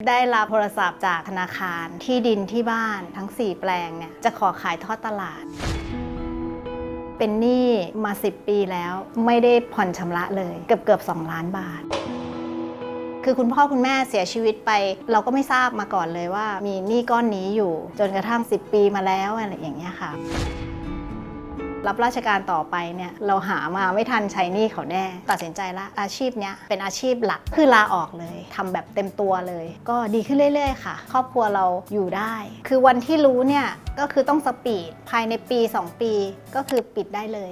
ได้รับโทรศัพท์จากธนาคารที่ดินที่บ้านทั้ง 4 แปลงเนี่ยจะขอขายทอดตลาด เป็นหนี้มา 10 ปีแล้วไม่ได้ผ่อนชำระเลย เกือบเกือบ2ล้านบาท คือคุณพ่อคุณแม่เสียชีวิตไป เราก็ไม่ทราบมาก่อนเลยว่ามีหนี้ก้อนนี้อยู่จนกระทั่ง 10 ปีมาแล้วอะไรอย่างเงี้ยค่ะ รับราชการต่อไปเนี่ยเราหามาไม่ทันใช้หนี้เขาแน่ ตัดสินใจละอาชีพเนี้ยเป็นอาชีพหลักคือลาออกเลยทำแบบเต็มตัวเลย ก็ดีขึ้นเรื่อย ๆ ค่ะ ครอบครัวเราอยู่ได้ คือวันที่รู้เนี่ยก็คือต้องสปีดภายในปี 2 ปีก็คือปิดได้เลย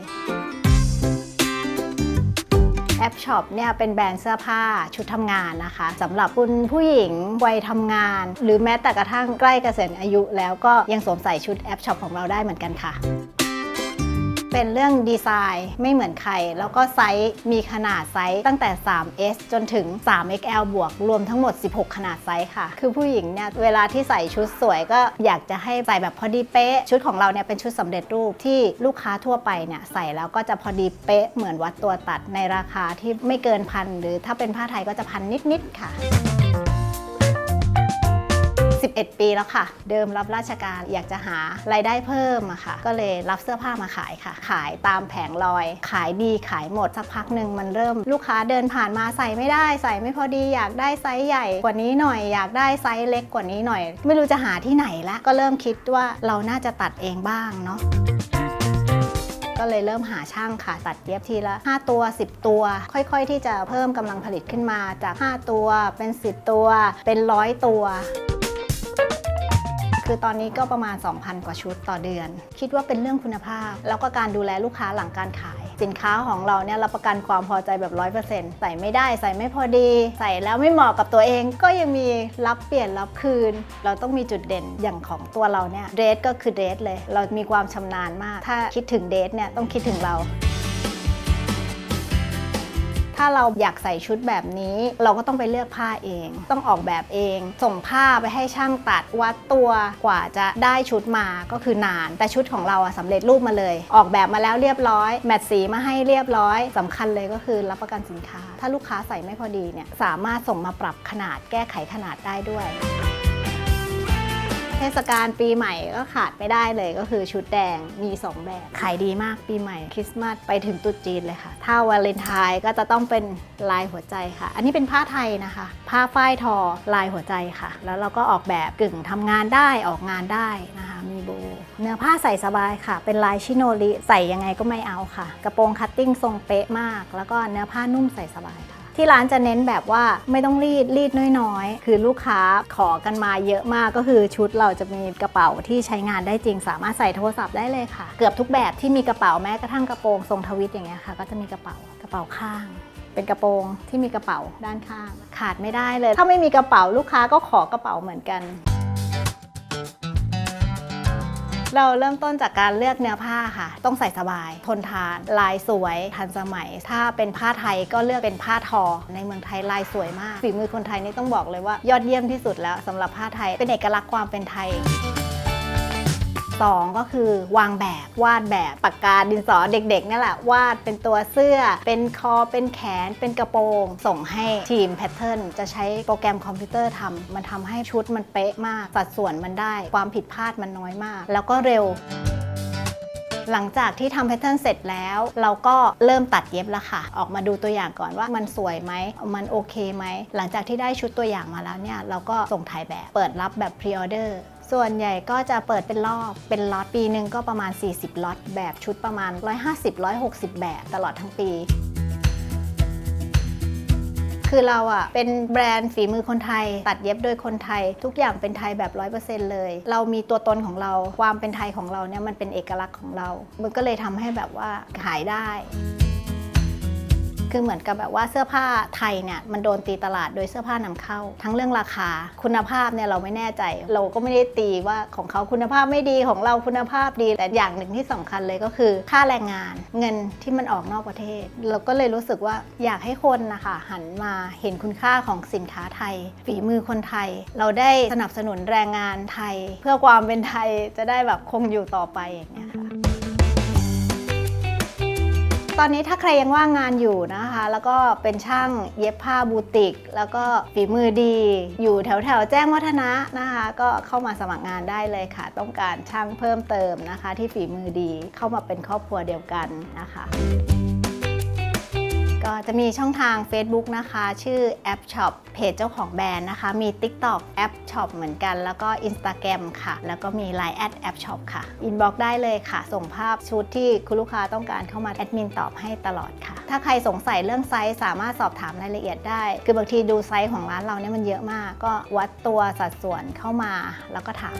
แอปช็อปเนี่ยเป็นแบรนด์เสื้อผ้าชุดทำงานนะคะสำหรับคุณผู้หญิงวัยทำงาน หรือแม้แต่กระทั่งใกล้เกษียณอายุแล้วก็ยังสวมใส่ชุดแอปช็อปของเราได้เหมือนกันค่ะ เป็นเรื่องดีไซน์ไม่เหมือนใคร แล้วก็ไซส์มีขนาดไซส์ตั้งแต่ 3S จนถึง 3XL บวกรวมทั้งหมด 16 ขนาดไซส์ค่ะ คือผู้หญิงเนี่ยเวลาที่ใส่ชุดสวยก็อยากจะให้ใส่แบบพอดีเป๊ะ ชุดของเราเนี่ยเป็นชุดสำเร็จรูปที่ลูกค้าทั่วไปเนี่ยใส่แล้วก็จะพอดีเป๊ะเหมือนวัดตัวตัดในราคาที่ไม่เกินพันหรือถ้าเป็นผ้าไทยก็จะพันนิด ๆ ค่ะ 11 ปีแล้วค่ะ เดิมรับราชการอยากจะหารายได้เพิ่มอะค่ะ ก็เลยรับเสื้อผ้ามาขายค่ะ ขายตามแผงลอย ขายดีขายหมดสักพักหนึ่งมันเริ่มลูกค้าเดินผ่านมาใส่ไม่ได้ ใส่ไม่พอดีอยากได้ไซส์ใหญ่กว่านี้หน่อยอยากได้ไซส์เล็กกว่านี้หน่อย ไม่รู้จะหาที่ไหนละก็เริ่มคิดว่าเราน่าจะตัดเองบ้างเนาะก็เลยเริ่มหาช่างค่ะ ตัดเย็บทีละ 5 ตัว 10 ตัว ค่อยๆ ที่จะเพิ่มกำลังผลิตขึ้นมาจาก 5 ตัวเป็น 10 ตัว เป็นร้อยตัว คือตอนนี้ก็ประมาณ 2,000 กว่าชุดต่อเดือน คิดว่าเป็นเรื่องคุณภาพ แล้วก็การดูแลลูกค้าหลังการขาย สินค้าของเราเนี่ยรับประกันความพอใจแบบ 100%ใส่ไม่ได้ใส่ไม่พอดี ใส่แล้วไม่เหมาะกับตัวเอง ก็ยังมีรับเปลี่ยนรับคืน เราต้องมีจุดเด่นอย่างของตัวเราเนี่ยเดทก็คือเดทเลย เรามีความชำนาญมาก ถ้าคิดถึงเดทเนี่ยต้องคิดถึงเรา ถ้าเราอยากใส่ชุดแบบนี้ เราก็ต้องไปเลือกผ้าเอง ต้องออกแบบเอง ส่งผ้าไปให้ช่างตัดวัดตัวกว่าจะได้ชุดมาก็คือนาน แต่ชุดของเราอะสำเร็จรูปมาเลย ออกแบบมาแล้วเรียบร้อย แมทสีมาให้เรียบร้อยสำคัญเลยก็คือรับประกันสินค้า ถ้าลูกค้าใส่ไม่พอดีเนี่ยสามารถส่งมาปรับขนาดแก้ไขขนาดได้ด้วย เทศกาลปีใหม่ก็ขาดไม่ได้เลยก็คือชุดแดงมี 2 แบบ ขายดีมากปีใหม่คริสต์มาสไปถึงตรุษจีนเลยค่ะ ถ้าวาเลนไทน์ก็จะต้องเป็นลายหัวใจค่ะ อันนี้เป็นผ้าไทยนะคะ ผ้าฝ้ายทอลายหัวใจค่ะ แล้วเราก็ออกแบบกึ่งทำงานได้ออกงานได้นะคะ มีโบ เนื้อผ้าใส่สบายค่ะ เป็นลายชิโนริใส่ยังไงก็ไม่เอาค่ะ กระโปรงคัตติ้งทรงเป๊ะมาก แล้วก็เนื้อผ้านุ่มใส่สบายค่ะ ที่ร้านจะเน้นแบบว่าไม่ต้องรีดรีดน้อยๆ คือลูกค้าขอกันมาเยอะมากก็คือชุดเราจะมีกระเป๋าที่ใช้งานได้จริง สามารถใส่โทรศัพท์ได้เลยค่ะ เกือบทุกแบบที่มีกระเป๋าแม้กระทั่งกระโปรงทรงทวิตอย่างเงี้ยค่ะ ก็จะมีกระเป๋ากระเป๋าข้างเป็นกระโปรงที่มีกระเป๋าด้านข้าง ขาดไม่ได้เลย ถ้าไม่มีกระเป๋าลูกค้าก็ขอกระเป๋าเหมือนกัน เราเริ่มต้นจากการเลือกเนื้อผ้าค่ะ ต้องใส่สบาย ทนทาน ลายสวย ทันสมัย ถ้าเป็นผ้าไทยก็เลือกเป็นผ้าทอ ในเมืองไทยลายสวยมาก ฝีมือคนไทยนี่ต้องบอกเลยว่ายอดเยี่ยมที่สุดแล้วสำหรับผ้าไทยเป็นเอกลักษณ์ความเป็นไทย สองก็คือวางแบบวาดแบบปากกาดินสอเด็กๆนั่นแหละวาดเป็นตัวเสื้อ เป็นคอเป็นแขน เป็นกระโปรง ส่งให้ทีมแพทเทิร์นจะใช้โปรแกรมคอมพิวเตอร์ทำมันทำให้ชุดมันเป๊ะมาก สัดส่วนมันได้ความผิดพลาดมันน้อยมาก แล้วก็เร็วหลังจากที่ทำแพทเทิร์นเสร็จแล้ว เราก็เริ่มตัดเย็บแล้วค่ะ ออกมาดูตัวอย่างก่อนว่ามันสวยไหม มันโอเคไหม หลังจากที่ได้ชุดตัวอย่างมาแล้วเนี่ย เราก็ส่งถ่ายแบบ เปิดรับแบบพรีออเดอร์ ส่วนใหญ่ก็จะเปิดเป็นรอบเป็นล็อตปีหนึ่งก็ประมาณ 40ล็อตแบบชุดประมาณ 150-160 แบบตลอดทั้งปีคือเราอะเป็นแบรนด์ฝีมือคนไทย ตัดเย็บโดยคนไทย ทุกอย่างเป็นไทยแบบ 100%เลย เรามีตัวตนของเรา ความเป็นไทยของเราเนี่ยมันเป็นเอกลักษณ์ของเรา มันก็เลยทำให้แบบว่าขายได้ คือเหมือนกับแบบว่าเสื้อผ้าไทยเนี่ยมันโดนตีตลาดโดยเสื้อผ้านำเข้า ทั้งเรื่องราคาคุณภาพเนี่ยเราไม่แน่ใจ เราก็ไม่ได้ตีว่าของเขาคุณภาพไม่ดีของเราคุณภาพดีแต่อย่างหนึ่งที่สำคัญเลยก็คือ ค่าแรงงานเงินที่มันออกนอกประเทศ เราก็เลยรู้สึกว่าอยากให้คนนะคะหันมาเห็นคุณค่าของสินค้าไทย ฝีมือคนไทย เราได้สนับสนุนแรงงานไทย เพื่อความเป็นไทยจะได้แบบคงอยู่ต่อไปอย่างเงี้ย ตอนนี้ถ้าใครยังว่างงานอยู่นะคะ แล้วก็เป็นช่างเย็บผ้าบูติก แล้วก็ฝีมือดี อยู่แถวแถวแจ้งวัฒนะนะคะ ก็เข้ามาสมัครงานได้เลยค่ะ ต้องการช่างเพิ่มเติมนะคะ ที่ฝีมือดีเข้ามาเป็นครอบครัวเดียวกันนะคะ ก็จะมีช่องทาง Facebook นะคะ ชื่อแอปช็อปเพจเจ้าของแบรนด์นะคะ มี TikTok แอปช็อปเหมือนกัน แล้วก็ Instagram ค่ะ แล้วก็มี Line แอดแอปช็อปค่ะอินบ็อกได้เลยค่ะ ส่งภาพชุดที่คุณลูกค้าต้องการเข้ามาแอดมินตอบให้ตลอดค่ะ ถ้าใครสงสัยเรื่องไซส์สามารถสอบถามรายละเอียดได้ คือบางทีดูไซส์ของร้านเราเนี่ยมันเยอะมาก ก็วัดตัวสัดส่วนเข้ามาแล้วก็ถาม